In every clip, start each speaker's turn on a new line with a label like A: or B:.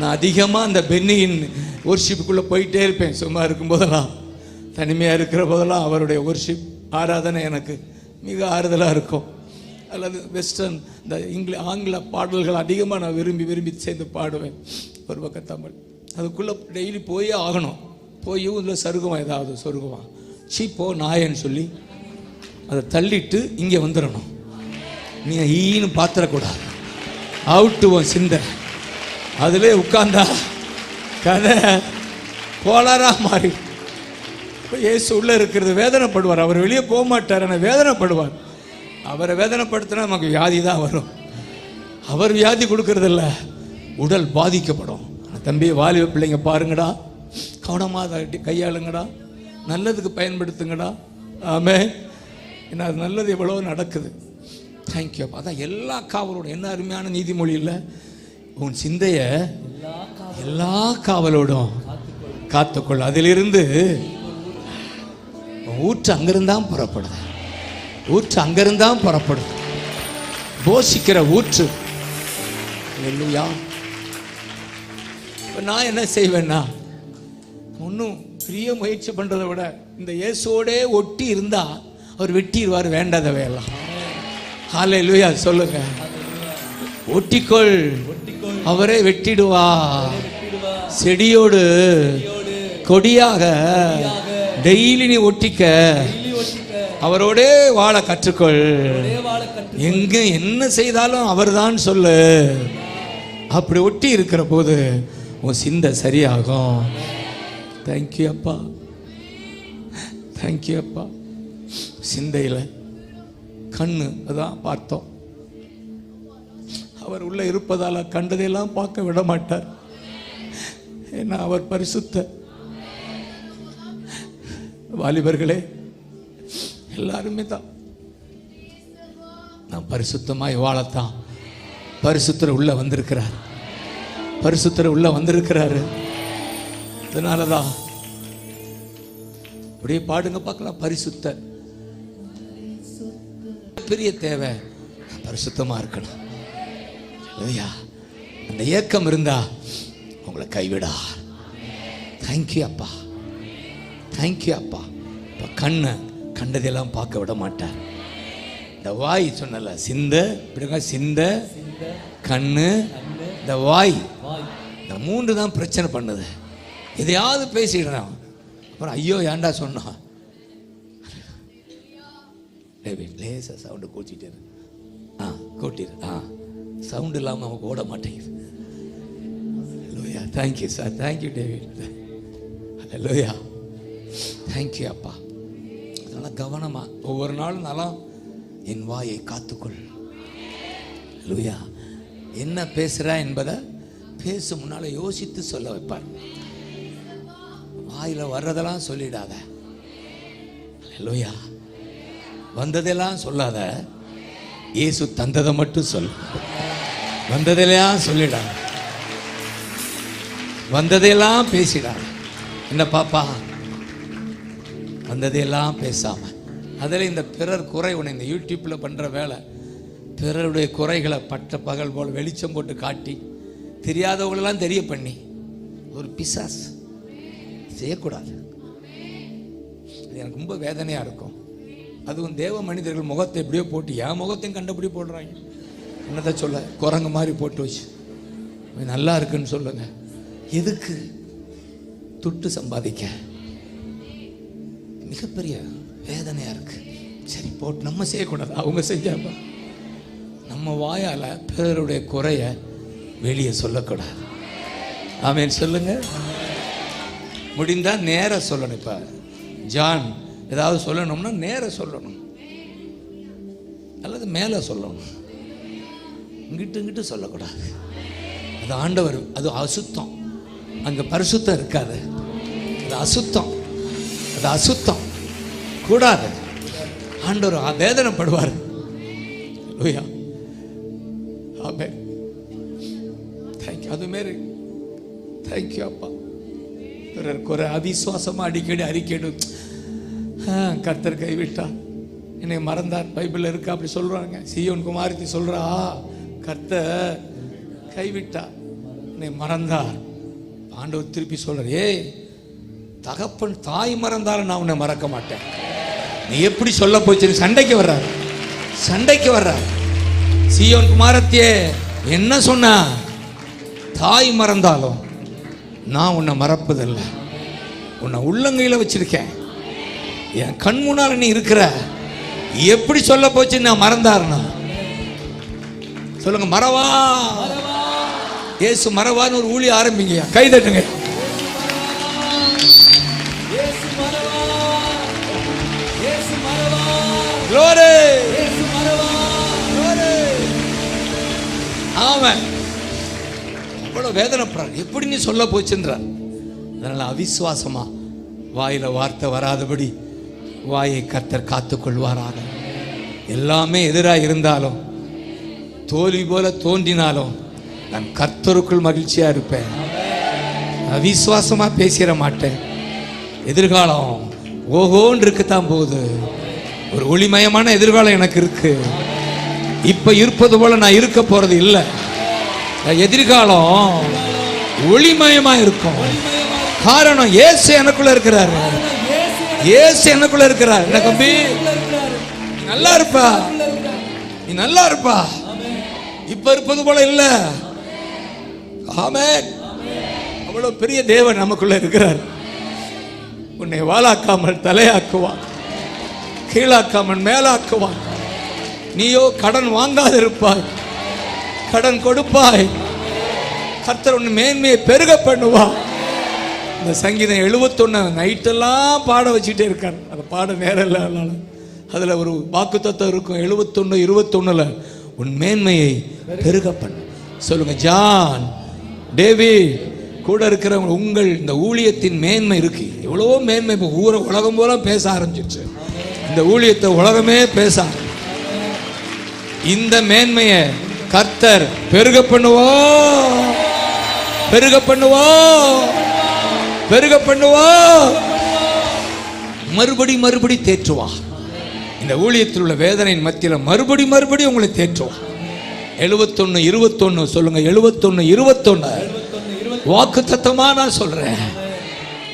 A: நான் அதிகமாக அந்த பென்னியின் ஒர்ஷிப்புக்குள்ளே போயிட்டே இருப்பேன். சும்மா இருக்கும் போதெல்லாம் தனிமையாக இருக்கிற போதெல்லாம் அவருடைய ஒர்ஷிப் ஆராதனை எனக்கு மிக ஆறுதலாக இருக்கும். அல்லது வெஸ்டர்ன் இந்த இங்கில ஆங்கில பாடல்கள் அதிகமாக நான் விரும்பி விரும்பி சேர்ந்து பாடுவேன். ஒரு பக்கம் தமிழ். அதுக்குள்ளே டெய்லி போயே ஆகணும். போய் இதில் சருகுவான் ஏதாவது சொருகுவான். சீ போ நாயன்னு சொல்லி அதை தள்ளிட்டு இங்கே வந்துடணும். நீ ஈன்னு பார்த்துடக்கூடாது அவுட்டுவோம் சிந்தனை. அதிலே உட்கார்ந்தா கதை கோளாரா மாறி. இயேசு உள்ள இருக்கிறது வேதனைப்படுவார். அவர் வெளியே போக மாட்டார் ஆனால் வேதனைப்படுவார். அவரை வேதனைப்படுத்தினா நமக்கு வியாதி தான் வரும். அவர் வியாதி கொடுக்கறதில்ல உடல் பாதிக்கப்படும். தம்பி வாலிப பிள்ளைங்க பாருங்கடா. கவனமாக அதை கையாளுங்கடா. நல்லதுக்கு பயன்படுத்துங்கடா. ஆமே ஏன்னா அது நல்லது எவ்வளோ நடக்குது. தேங்க்யூ அதான் எல்லா காவலோட என்ன அருமையான நீதிமொழி இல்லை. உன் சிந்தையை எல்லா காவலோடும் காத்துக்கொள். அதிலிருந்து ஊற்று அங்கிருந்தான் புறப்படுது. ஊற்று அங்கிருந்தான் புறப்படுது. போஷிக்கிற ஊற்று. இல்லையா இப்போ நான் என்ன செய்வேன்னா ஒன்றும் பெரிய முயற்சி பண்ணுறதை விட இந்த இயேசுவோடே ஒட்டி இருந்தால் அவர் வெட்டிடுவார் வேண்டாதவையெல்லாம் ஹாலே லூயா சொல்லுங்க. ஒட்டிக்கொள். அவரே வெட்டிடுவா. செடியோடு கொடியாக டெய்லி நீ ஒட்டிக்க. அவரோடே வாழ கற்றுக்கொள். எங்க என்ன செய்தாலும் அவர்தான் சொல்லு. அப்படி ஒட்டி இருக்கிற போது உன் சிந்தை சரியாகும். தேங்க்யூ அப்பா. தேங்க்யூ அப்பா. சிந்தையில் கண்ணு அதான் பார்த்தோம். அவர் உள்ள இருப்பதால் கண்டதையெல்லாம் பார்க்க விட மாட்டார் ஏன்னா அவர் பரிசுத்த வாலிபர்களே எல்லாருமே தான். நான் பரிசுத்தமாய் வாழத்தான். பரிசுத்தர் உள்ள வந்திருக்கிறார். பரிசுத்தர் உள்ள வந்திருக்கிறாரு. அதனாலதான் அப்படியே பாடுங்க பார்க்கலாம். பரிசுத்த. பெரிய தேவை. பரிசுத்தமா இருக்கணும். அந்த ஏக்கம் இருந்தா உங்களை கைவிடா. தேங்க்யூ அப்பா. தேங்க்யூ அப்பா. இப்போ கண்ணை கண்டதெல்லாம் பார்க்க விட மாட்டார். இந்த வாய் சொன்னல சிந்த இப்படிங்க சிந்த கண்ணு இந்த வாய். இந்த மூன்று தான் பிரச்சனை பண்ணுது. எதையாவது பேசிடுறான். அப்புறம் ஐயோ ஏன்டா சொன்னான் லேசாக சவுண்டு கூட்டிட்டு ஆ கூட்டிடு ஆ. சவுண்ட் இல்லாமல் அவன் ஓட மாட்டேங்குது. Loya thank you sir thank you David Loya thank you அப்பா. அதனால் கவனமாக ஒவ்வொரு நாளும் நல்லா என் வாயை காத்துக்கொள். லூயா என்ன பேசுகிறா என்பதை பேச முன்னால் யோசித்து சொல்ல வைப்பார். வாயில் வர்றதெல்லாம் சொல்லிடாத. லூயா வந்ததெல்லாம் சொல்லாத. இயேசு தந்ததை மட்டும் சொல். வந்ததெல்லாம் சொல்லிடாங்க வந்ததையெல்லாம் பேசிடாங்க என்ன பாப்பா? வந்ததையெல்லாம் பேசாம. அதில் இந்த பிறர் குறை உன்னை இந்த யூடியூப்பில் பண்ணுற வேலை பிறருடைய குறைகளை பட்ட பகல் போல் வெளிச்சம் போட்டு காட்டி தெரியாதவங்களெல்லாம் தெரிய பண்ணி ஒரு பிசாஸ். செய்யக்கூடாது. அது எனக்கு ரொம்ப வேதனையாக இருக்கும். அதுவும் தேவ மனிதர்கள் முகத்தை எப்படியோ போட்டு என் முகத்தையும் கண்டபடி போடுறாங்க. என்னதான் சொல்ல? குரங்கு மாதிரி போட்டு வச்சு. நல்லா இருக்குன்னு சொல்லுங்க. எதுக்கு துட்டு சம்பாதிக்க? மிகப்பெரிய வேதனையா இருக்கு. சரி போட்டு நம்ம செய்யக்கூடாது? அவங்க செஞ்சாப்ப நம்ம வாயால பிறருடைய குறைய வெளியே சொல்லக்கூடாது. ஆமென் சொல்லுங்க. முடிந்தா நேரா சொல்லணும் இப்ப. ஜான் ஏதாவது சொல்லணும்னா நேரா சொல்லணும். அல்லது மேலே சொல்லணும். இங்கிட்டு இங்கிட்டு சொல்லக்கூடாது. அது ஆண்டவர் அது அசுத்தம். அங்கே பரிசுத்தம் இருக்காது. அது அசுத்தம். அது அசுத்தம். கூடாது. ஆண்டவர் வேதனைப்படுவார். லூயா ஆமே தேங்க்யூ அது மாரி தேங்க்யூ அப்பா. பிறர் குறை அவிசுவாசமாக அடிக்கடி அறிக்கையிடும் கர்த்தர் கைவிட்டா என்னை மறந்தார். பைபிளில் இருக்கா? அப்படி சொல்கிறாங்க சியோன் குமாரத்தி சொல்கிறா கர்த்த கைவிட்டா நீ மறந்தார். ஆண்டவர் திருப்பி சொல்றார் ஏய் தகப்பன் தாய் மறந்தாலும் நான் உன்னை மறக்க மாட்டேன். நீ எப்படி சொல்ல போச்சு? சண்டைக்கு வர்றார். சண்டைக்கு வர்றார். சியோன் குமாரத்தியே என்ன சொன்ன? தாய் மறந்தாலும் நான் உன்னை மறப்பதில்லை. உன்னை உள்ளங்கையில் வச்சிருக்கேன். என் கண் முன்னால் நீ இருக்கிற. எப்படி சொல்ல போச்சு? நான் மறந்தாருன்னா சொல்லுங்க மறவா. இயேசு மறவான்னு ஒரு ஊழி ஆரம்பிங்க. கை தட்டுங்க! ஆமென். அவ்வளவு வேதனைப்படுறார். எப்படி நீ சொல்ல போச்சுன்றார். அதனால அவிசுவாசமா வாயில வார்த்தை வராதபடி வாயை கர்த்தர் காத்துக்கொள்வாராக. எல்லாமே எதிராக இருந்தாலும் தோல்வி போல தோன்றினாலும் நான் கர்த்தருக்குள் மகிழ்ச்சியா இருப்பேன். அவிசுவாசமா பேசிட மாட்டேன். எதிர்காலம் ஓஹோன்னு இருக்குதான் போகுது. ஒரு ஒளிமயமான எதிர்காலம் எனக்கு இருக்கு. இப்ப இருப்பது போல நான் இருக்க போறது இல்லை. எதிர்காலம் ஒளிமயமா இருக்கும். காரணம் இயேசு எனக்குள்ள இருக்கிறாரு. இயேசு எனக்குள்ள இருக்கிறார். என்ன கம்பி நல்லா இருப்பா. நீ நல்லா இருப்பா. இப்ப இருப்பது போல இல்ல. ஆமேன். அவ்வளவு பெரிய தேவன் நமக்குள்ள இருக்கிறார். உன்னை வாழாக்காமல் தலையாக்குவான் கீழாக்காமல் மேலாக்குவான் நீயோ கடன் வாங்காதிருப்பாய். கடன் கொடுப்பாய். கர்த்தர் உன் மேன்மையை பெருக பண்ணுவா இந்த சங்கீதம் எழுபத்தொன்னு நைட்டெல்லாம் பாட வச்சுட்டே இருக்கார். அதை பாட நேரம் இல்லை அதனால. அதில் ஒரு வாக்குத்தத்தம் இருக்கும். எழுபத்தொன்று இருபத்தொன்னுல. உன் மேன்மையை பெருக பண்ண சொல்லுங்க ஜான் டேவிட் கூட இருக்கிறவங்க உங்கள் இந்த ஊழியத்தின் மேன்மை இருக்கு. எவ்வளோ மேன்மை இப்போ ஊர உலகம் போல பேச ஆரம்பிச்சிருச்சு. இந்த ஊழியத்தை உலகமே பேச இந்த மேன்மையை கர்த்தர் பெருக பண்ணுவோ பெருக பண்ணுவோ பெருக பண்ணுவோ மறுபடி மறுபடி தேற்றுவா இந்த ஊழியத்தில் உள்ள வேதனையின் மத்தியில் மறுபடி மறுபடி உங்களை தேற்றும். எழுபத்தொன்னு இருபத்தொன்னு சொல்லுங்க. எழுபத்தொன்னு இருபத்தொன்னு வாக்கு தத்தமாக நான் சொல்கிறேன்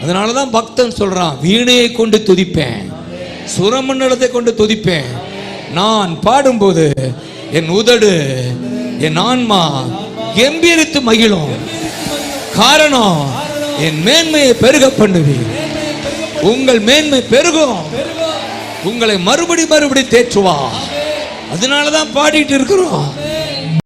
A: அதனால தான் பக்தன் சொல்கிறான் வீணையை கொண்டு துதிப்பேன். சுரமண்டலத்தை கொண்டு துதிப்பேன். நான் பாடும்போது என் உதடு என் ஆன்மா கம்பீரித்து மகிழும். காரணம் என் மேன்மையை பெருக பண்ணுவேன் உங்கள் மேன்மை பெருகும். உங்களை மறுபடி மறுபடி தேற்றுவா அதனால தான் பாடிட்டு இருக்கிறோம்.